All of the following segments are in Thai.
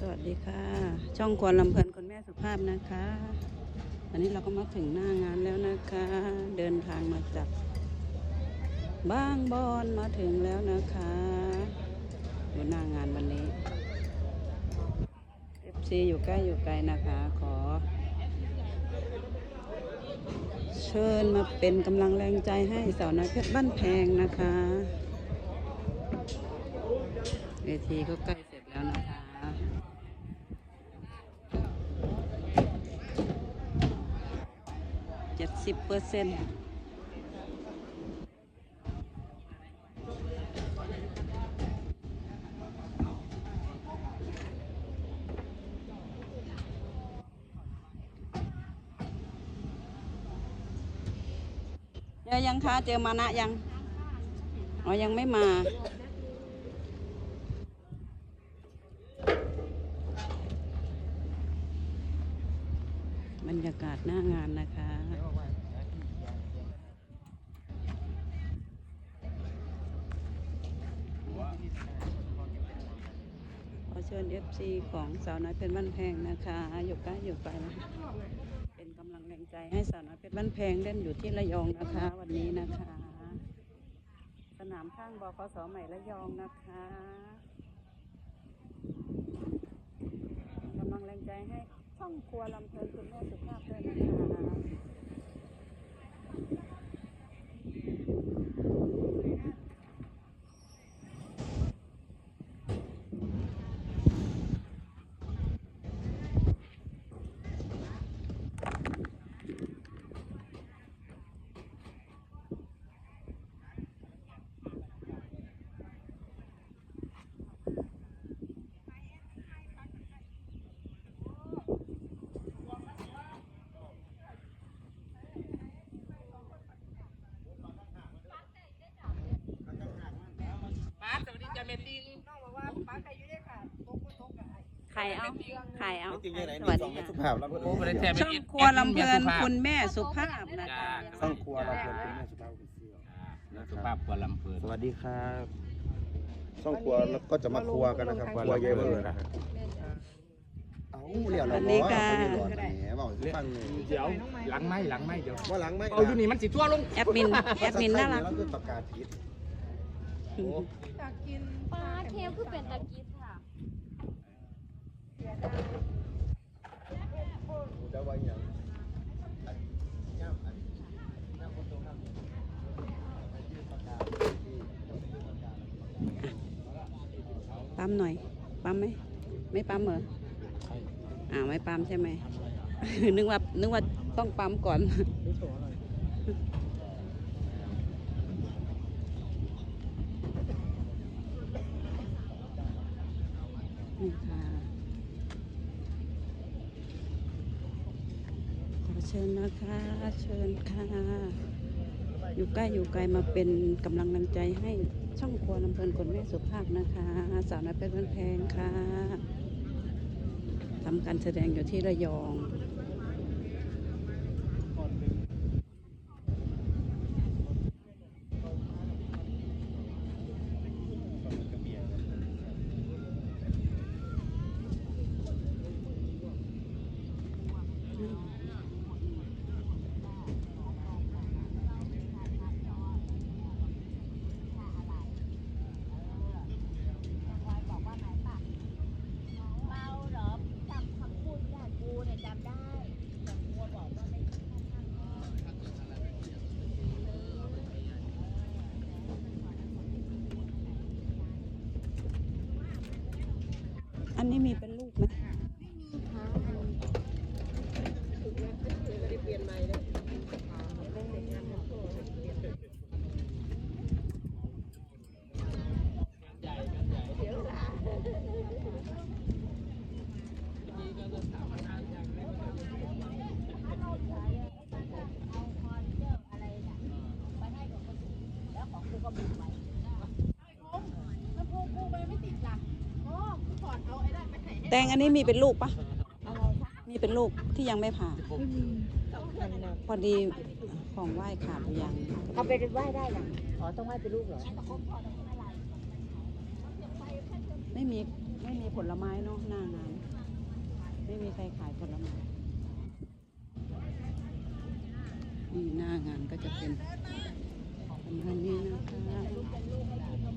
สวัสดีค่ะ ช่องควรลำเพลินคุณแม่สุภาพนะคะวันนี้เราก็มาถึงหน้างานแล้วนะคะ เดินทางมาจากบางบอนมาถึงแล้วนะคะดูหน้างานวันนี้ FC อยู่ใกล้อยู่ไกลนะคะ ขอ เชิญมาเป็นกำลังแรงใจให้สาวน้อยเพชรบ้านแพงนะคะเวทีก็ใกล้เสร็จแล้วนะคะเจ็ด สิบเปอร์เซ็นต์เจอยังคะเจอมานะยัง อ๋อ ยังไม่มาบรรยากาศหน้างานนะคะ ขอเชิญ FC ของสาวน้อยเพชรบ้านแพงนะคะอยู่ใกล้อยู่ไกลนะคะเป็นกำลังแรงใจให้สาวน้อยเพชรบ้านแพงเล่นอยู่ที่ระยองนะคะ วันนี้นะคะ สนามข้างบกสใหม่ระยองนะคะกำลังแรงใจให้ช่องครัวลำเพลินคุณแม่สุภาพด้วยนะคะ ป้าสวัสดีจ้าเมตติ้ง ใครเอาใครเอาจริงยังไงสนี่วัสสอดีงแม่ค่ะสุภาพแล้วโอ้ประเทศแท้ช่องครัวลำเพลินคุณแม่สุภาพนะคะ ช่องครัวเราเป็นคุณแม่สุภาพเป็นเสื้อสุภาพกว่าลำเพลิน สวัสดีครับช่องครัวแล้วก็จะมาครัวกันนะครับครัวเยอะเลยนะเอาเรียวเราบอกว่าเขาไม่หลอดแหมบอกให้ฟังหนึ่งเดี๋ยวหลังไม่หลังไม่เดี๋ยวว่าหลังไม่เอาอยู่นี่มันสิทั่วลงแอดมินแอดมินน่ารัก แล้วคือประกาศผิด โอ้ปลาเทมคือเป็นตะกิดค่ะ ปั๊มหน่อย ปั๊มไหม ไม่ปั๊มเหรออ่าไม่ปั๊มใช่ไหม นึกว่า นึกว่าต้องปั๊มก่อนค่ะ ขอเชิญนะคะ เชิญค่ะ อยู่ใกล้อยู่ไกลมาเป็นกำลังแรงใจให้ช่องครัวลำเพลินคนแม่สุภาพนะคะ สาวน้อยเป็นวันแพงค่ะทำการแสดงอยู่ที่ระยองเมาเหรอจำคำพูดที่อ่านกูเนี่ยจำได้แต่กูบอกว่าไม่ อันนี้มีเป็นลูกไหม เอาคอนเจอร์อะไรน่ะไปให้กับคนอื่นแล้วของกูก็บินไว้ แตงอันนี้มีเป็นลูกปะอะไรคะมีเป็นลูกที่ยังไม่ผ่าพอดีของไหว้ขาดหรือยังเอาไปไหว้ได้นะอ๋อต้องไหว้เป็นลูกเหรอไม่มีไม่มีผลไม้เนาะหน้างานไม่มีใครขายผลไม้นี่หน้างานก็จะเป็นประมาณนี้นะคะ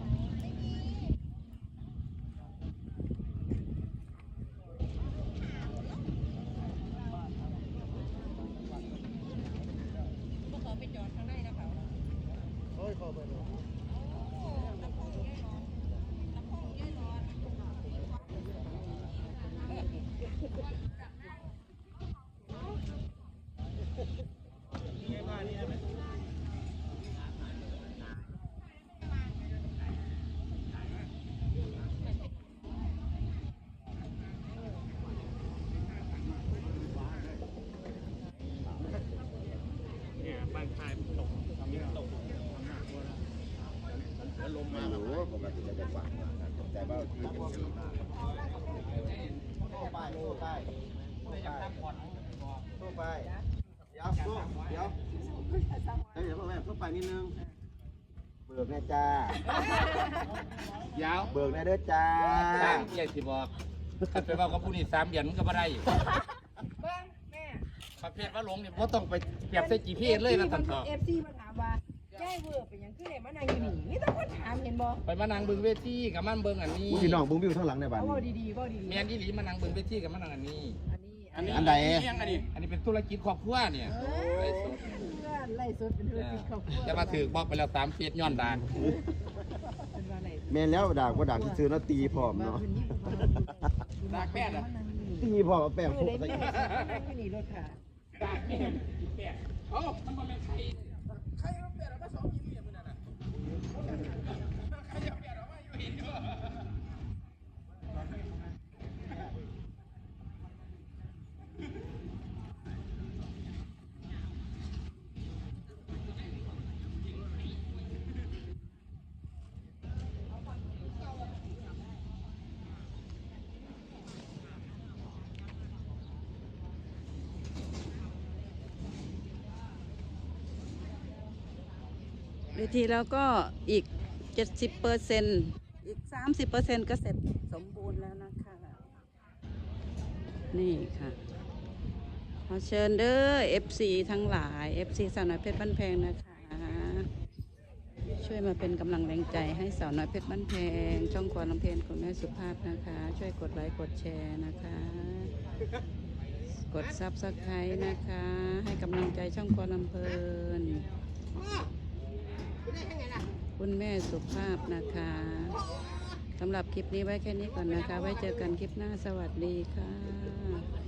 กติจะเป็นหวานแต่ว่าที่เป็นสีโต้ไปโต้ไปโต้ไปโต้ไปเดี๋ยวโต้เดี๋ยวเดี๋ยวพ่อแม่โต้ไปนิดนึงเบิกแน่จ้ายาวเบิกแน่เด้อจ้าสร้างเอี่สิบอกถ้าไปว่ากับผู้นี่สามเดือนมันก็บ่ได้ประเภทว่าหลงเนี่ยบ่ต้องไปเปรียบใส่กี่เพศเลยนะท่านต่อเอฟซีมาถามว่า ย่ายเวอร์เป็นหยังคือไหนมานางอยู่นี่นี่ต้องคนถามเห็นบ่ไปมานั่งเบิ่งเวทีกับมันเบิ่งอันนี้ผู้พี่น้องบุ้งบิวข้างหลังในบ้านเอาเบานี้ดีๆเบาดีๆแม่นอีหลีมานั่งเบิ่งเวทีกับมันนั่งอันนี้ อันนี้อันใดอันนี้อันนี้เป็นธุรกิจครอบครัวเนี่ยเอ้ยเพื่อนไล่สดเป็นธุรกิจครอบครัวจะมาถือบอกไปแล้วสามเฟียดย้อนดานเป็นว่าไหนแม่นแล้วด่างว่าด่างที่ซื้อแล้วตีพร้อมเนาะดากแปดอะตีพร้อมเอาแป้งเอโปะอใส่ได้แม่นั่งอยู่นี่รถค่ะดากแปดแปดเอ้ามันบ่แม่นไข่ไข่มันแปดเอามา สองกิโลอย่างมื้อนั้นน่ะแปดเอามาอยู่เห็นอยู่ เวทีแล้วก็อีก 70เปอร์เซ็นอีก 30เปอร์เซ็นก็เสร็จสมบูรณ์แล้วนะคะ นี่ค่ะ ขอเชิญเด้อ FC ทั้งหลาย FC สาวน้อยเพชรบ้านแพงนะคะ ช่วยมาเป็นกำลังแรงใจให้สาวน้อยเพชรบ้านแพง ช่องควรลำเพลินคุณแม่สุภาพนะคะ ช่วยกดไลค์กดแชร์นะคะกดซับสไครต์นะคะ ให้กำลังใจช่องควรลำเพลิน คุณแม่สุภาพนะคะสำหรับคลิปนี้ไว้แค่นี้ก่อนนะคะ ไว้เจอกันคลิปหน้าสวัสดีค่ะ